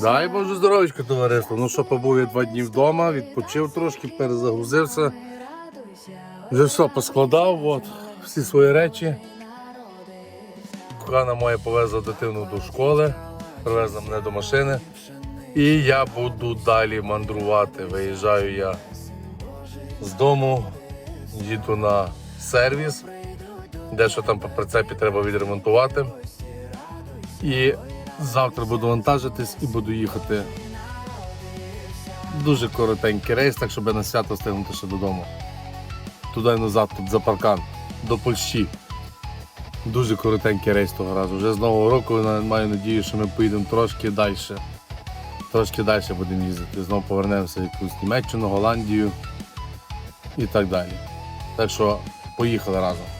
Дай Боже здоров'ячко, товариство. Ну що, побув я два дні вдома, відпочив трошки, перезагрузився. Вже все поскладав, от, всі свої речі. Кохана моя повезла дитину до школи, привезла мене до машини. І я буду далі мандрувати. Виїжджаю я з дому, їду на сервіс, дещо там по прицепі треба відремонтувати. І завтра буду вантажитись і буду їхати. Дуже коротенький рейс, так щоб на свято встигнути ще додому туди назад, тут за паркан, до Польщі. Дуже коротенький рейс того разу. Вже з Нового року маю надію, що ми поїдемо трошки далі. Трошки далі будемо їздити. Знову повернемося в якусь Німеччину, Голландію і так далі. Так що поїхали разом.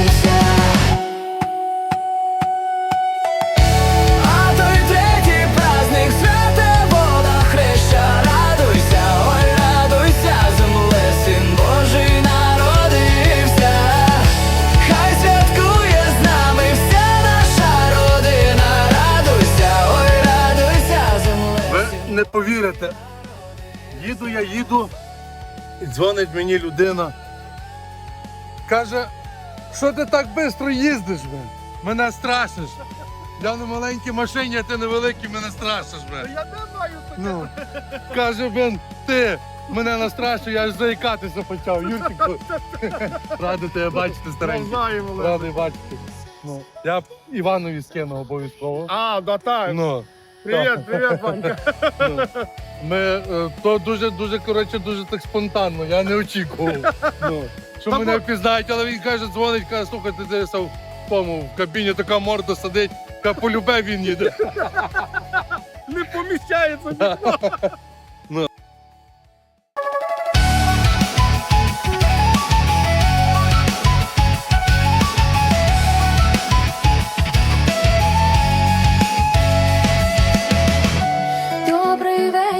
Не повірите. Їду я, їду, і дзвонить мені людина. Каже, що ти так швидко їздиш? Бе? Мене страшиш. Я на маленькій машині, а ти на великій мене страшиш. Бе. Я не маю таке. Ну, каже він, ти мене настрашив, я аж заїкатися почав. Юрчику, радий тебе бачити, старенький. Навзаєм, Олег. Радий бачити. Ну, я Іванові скину обов'язково. А, да так. Ну, Привіт, привіт, Ванька. ну. Ми, е, то дуже, дуже, коротше, дуже так спонтанно, я не очікував. Ну, що Та мене бо- впізнають, але він каже, дзвонить, каже, слухай, ти дивишся в тому, в кабіні така морда сидить, каже, полюбе він їде. Не поміщається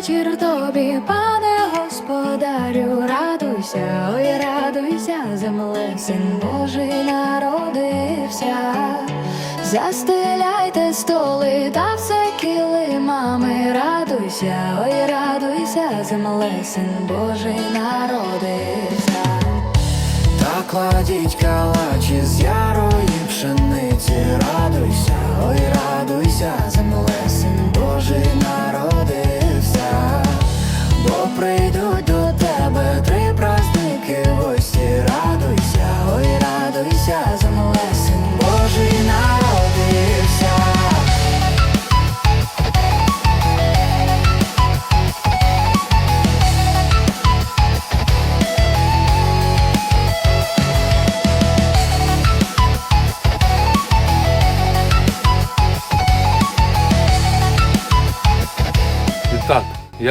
вечір тобі, пане господарю, радуйся, ой, радуйся, земле, син Божий народився. Застеляйте столи та все килимами, радуйся, ой, радуйся, земле, син Божий народився. Та кладіть калачі з ярої пшениці, радуйся, ой, радуйся, земле, син Божий народився,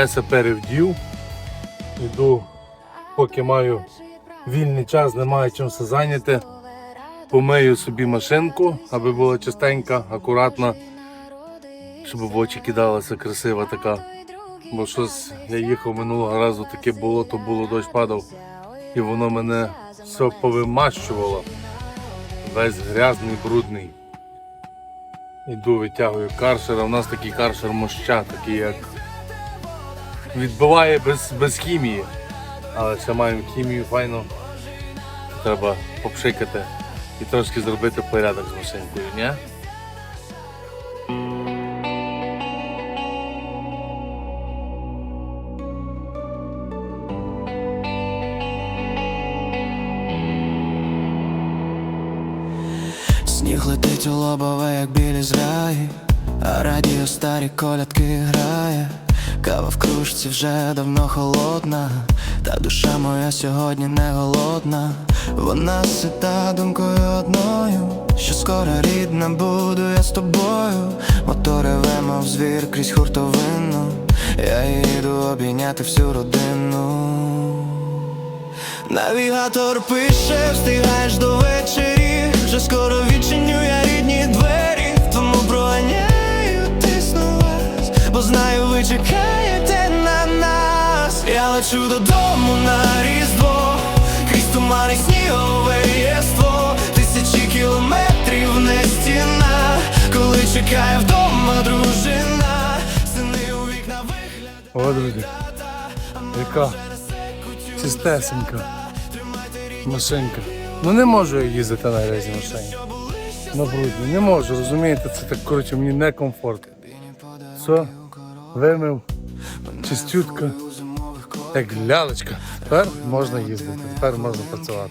я ся перевдів, іду, поки маю вільний час, немає чим все зайняти. Помию собі машинку, аби була чистенька, акуратна, щоб в очі кидалася красива така. Бо щось я їхав минулого разу, таке болото було, дощ падав, і воно мене все повимащувало. Весь грязний, брудний. Іду, витягую каршера. У нас такий каршер моща, такий як відбиває без, без хімії. Але ще маємо хімію файно. Треба попшикати і трошки зробити порядок з машинкою, ні? Сніг летить у лобове, як білі зграї, а радіо старі колядки грає. Кава в кружці вже давно холодна, та душа моя сьогодні не голодна. Вона сита думкою одною, що скоро рідна буду я з тобою. Мотори вемо в звір крізь хуртовину. Я їду обійняти всю родину. Навігатор пише, встигаєш до вечері, вже скоро відчиню я знаю, ви чекаєте на нас. Я лечу додому на різдво, крізь туман і снігове єство, тисячі кілометрів не стіна, коли чекає вдома дружина, сини у вікна вигляд. О, друзі, яка чистесенька машинка. Ну не можу я їздити на грязі машині. На брудні. Не можу, розумієте, це так коротше мені некомфортно. Все, вимив, чистютка, як лялечка. Тепер можна їздити, тепер можна працювати.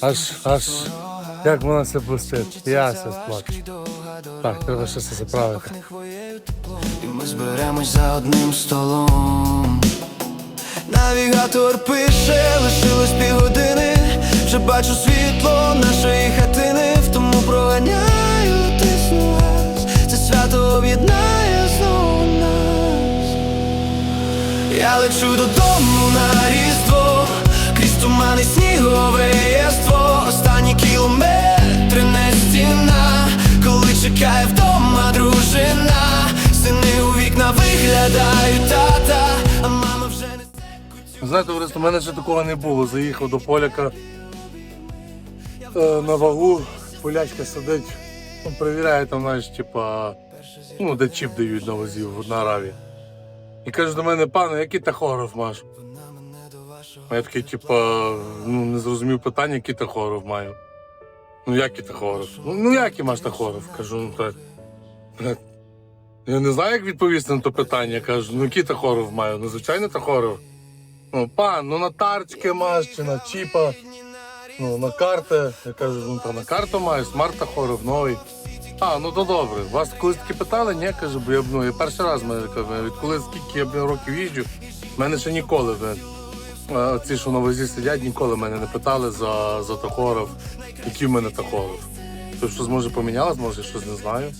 Аж, аж, як вона все блистить. Я все сплачу. Так, треба ще все заправити. І ми зберемось за одним столом. Навігатор пише, лишилось півгодини. Вже бачу світло нашої хатини, в тому проганяю вас. Це свято об'єднає Я лечу додому на різдво, крізь туман і снігове єство. Останні кілометри не стіна, коли чекає вдома дружина. Сини у вікна виглядають тата, а мама вже не Знаєте, товариство, у мене ще такого не було. Заїхав до поляка е, на вагу, полячка сидить, ну, перевіряє там, знаєш, типа, ну, де чіп дають на вазі в на араві. І каже до мене, пане, який тахограф маєш? А я такий, типа, ну, не зрозумів питання, який тахограф маю. Ну, який тахограф? Ну, ну який маєш тахограф? Кажу, ну так. Я не знаю, як відповісти на то питання. Кажу, ну який тахограф маю? Ну, звичайно, тахограф. Ну, пан, ну на тарточки маєш чи на чіпа, ну на карти. Я кажу, ну та на карту маю, смарт тахоров новий. А, ну то добре. Вас колись таки питали? Ні, кажу, бо я б, ну, я перший раз мене відколи скільки я б років їжджу, мене ще ніколи б. е, Ці, що на возі сидять, ніколи мене не питали за, за тахоров, який в мене тахоров. Тобто, щось може помінялось, може щось не знаю.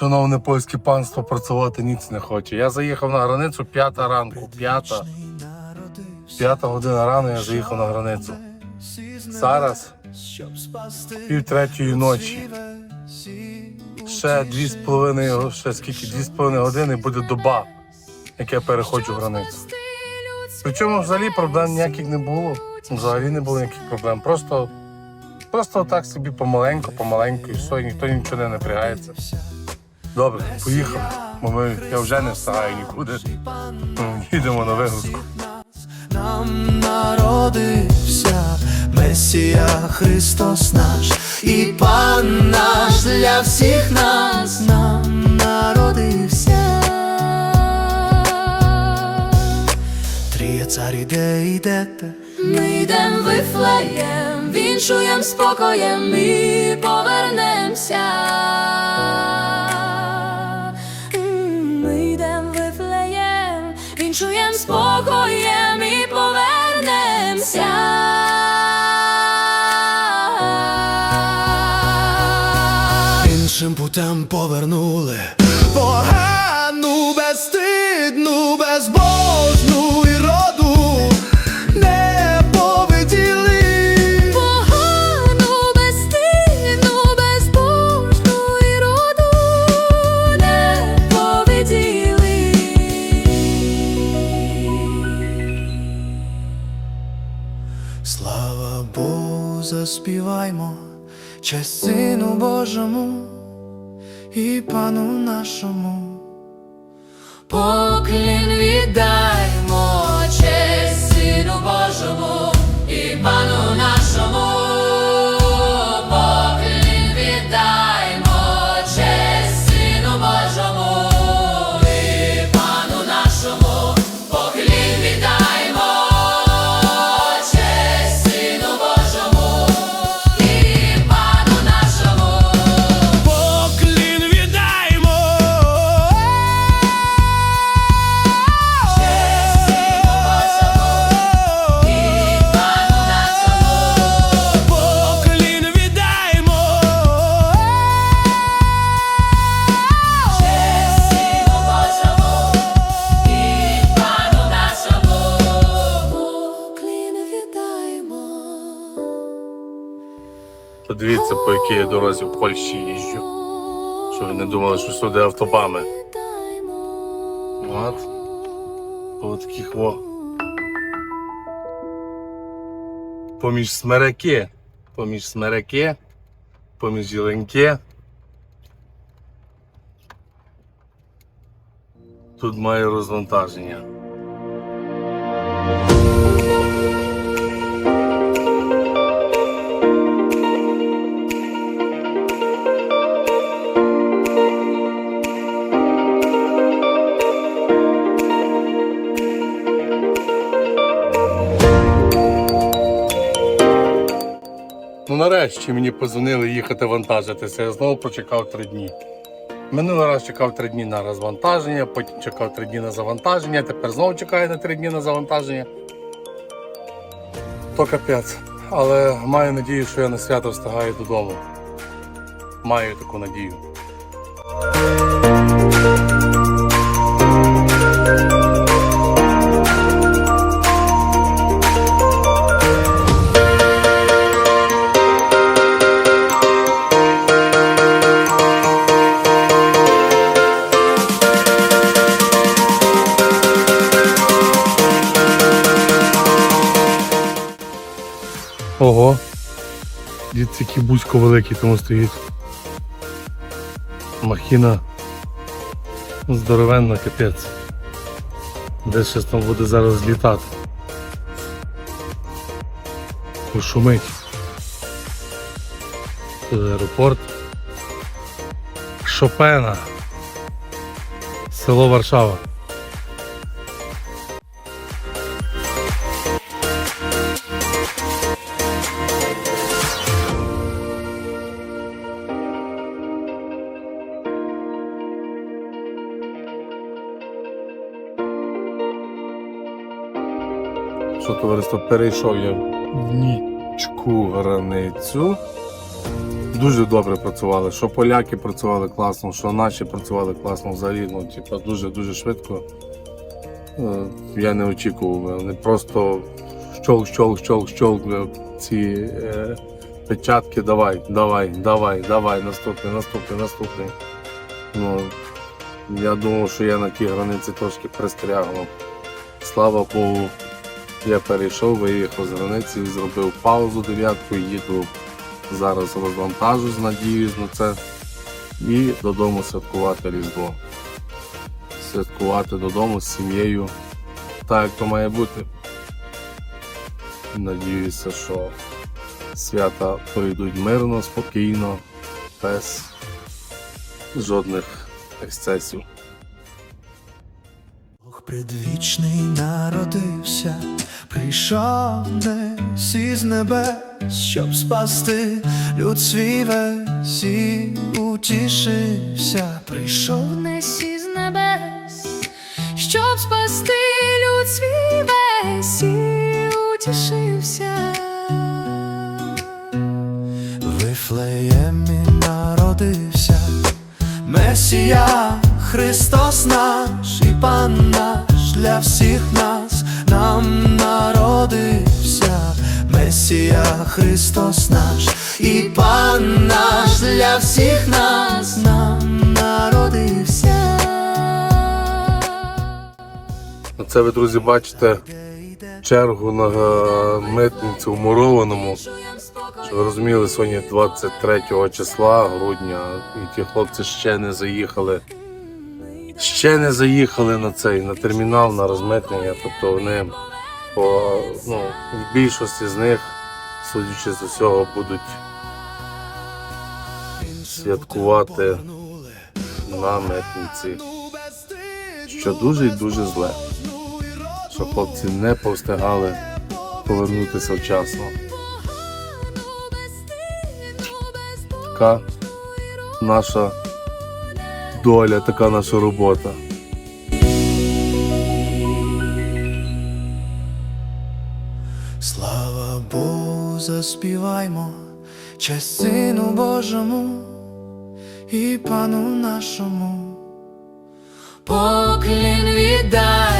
Шановне польське панство, працювати ніц не хоче. Я заїхав на границю п'ята ранку. П'ята. П'ята година рано я заїхав на границю. Зараз пів третьої ночі. Ще дві з половиною, ще скільки, дві з половиною години буде доба, як я переходжу границю. Причому взагалі проблем ніяких не було. Взагалі не було ніяких проблем. Просто, просто так собі помаленьку, помаленьку і все, ніхто нічого не напрягається. Добре, поїхали. Бо ми, я вже не встигаю нікуди. Ну, Їдемо на вигрузку. Нам народився Месія Христос наш і Пан наш для всіх нас нам народився. Тріє цар іде, йдете. Ми йдем Вифлеєм, віншуєм спокоєм і повернемся. Іншим путем повернули погану, безстидну, безбожну і роду не повиділи. Погану, безстидну, безбожну і роду не повиділи. Слава Богу, заспіваймо, честь Сину Божому і Пану нашому. Поклін віддаймо Я дорозі в Польщі їжджу. Щоб ви не думали, що сюди автобами. От. По таких во. Поміж смереки. Поміж смереки. Поміж ялинки. Тут має розвантаження. Нарешті мені позвонили їхати вантажитися. Я знову почекав три дні. Минулий раз чекав три дні на розвантаження, потім чекав три дні на завантаження, тепер знову чекаю на три дні на завантаження. То капець. Але маю надію, що я на свято встигаю додому. Маю таку надію. Дивіться, який бузько великий тому стоїть. Махіна здоровенна, капець. Десь щось там буде зараз злітати. Пошумить. Це аеропорт. Шопена. Село Варшава. Товариство перейшов я в нічку границю. Дуже добре працювали. Що поляки працювали класно, що наші працювали класно взагалі. Ну, типа, дуже-дуже швидко. Е, Я не очікував. Вони просто щолк, щолк, щолк, щолк. е, Ці е, печатки, давай, давай, давай, давай, наступний, наступний, наступний. Ну, я думав, що я на тій границі трошки пристрягнув. Слава Богу, я перейшов, виїхав з границі, зробив паузу дев'ятку, їду зараз розвантажусь, надіюсь на це. І додому святкувати Різдво. Святкувати додому з сім'єю. Так як то має бути. Надіюся, що свята пройдуть мирно, спокійно, без жодних ексцесів. Бог предвічний народився, прийшов десь із небес, щоб спасти люд свій весь і утішився. Прийшов Десь із небес, щоб спасти люд свій весь і утішився. Вифлеємі народився, Месія, Христос наш і Пан наш для всіх нас, нам народився, Месія, Христос наш і Пан наш для всіх нас, нам народився. Це ви, друзі, бачите чергу на е, митницю в Мурованому. Щоб ви розуміли, сьогодні 23 числа грудня, і ті хлопці ще не заїхали. Ще не заїхали на цей на термінал, на розмитнення. Тобто вони по ну, в більшості з них, судячи з усього, будуть святкувати на митниці. Що дуже і дуже зле. Що хлопці не повстигали повернутися вчасно. Така наша доля, така наша робота. Слава Богу, заспіваймо, честь Сину Божому і Пану нашому. Поклін віддай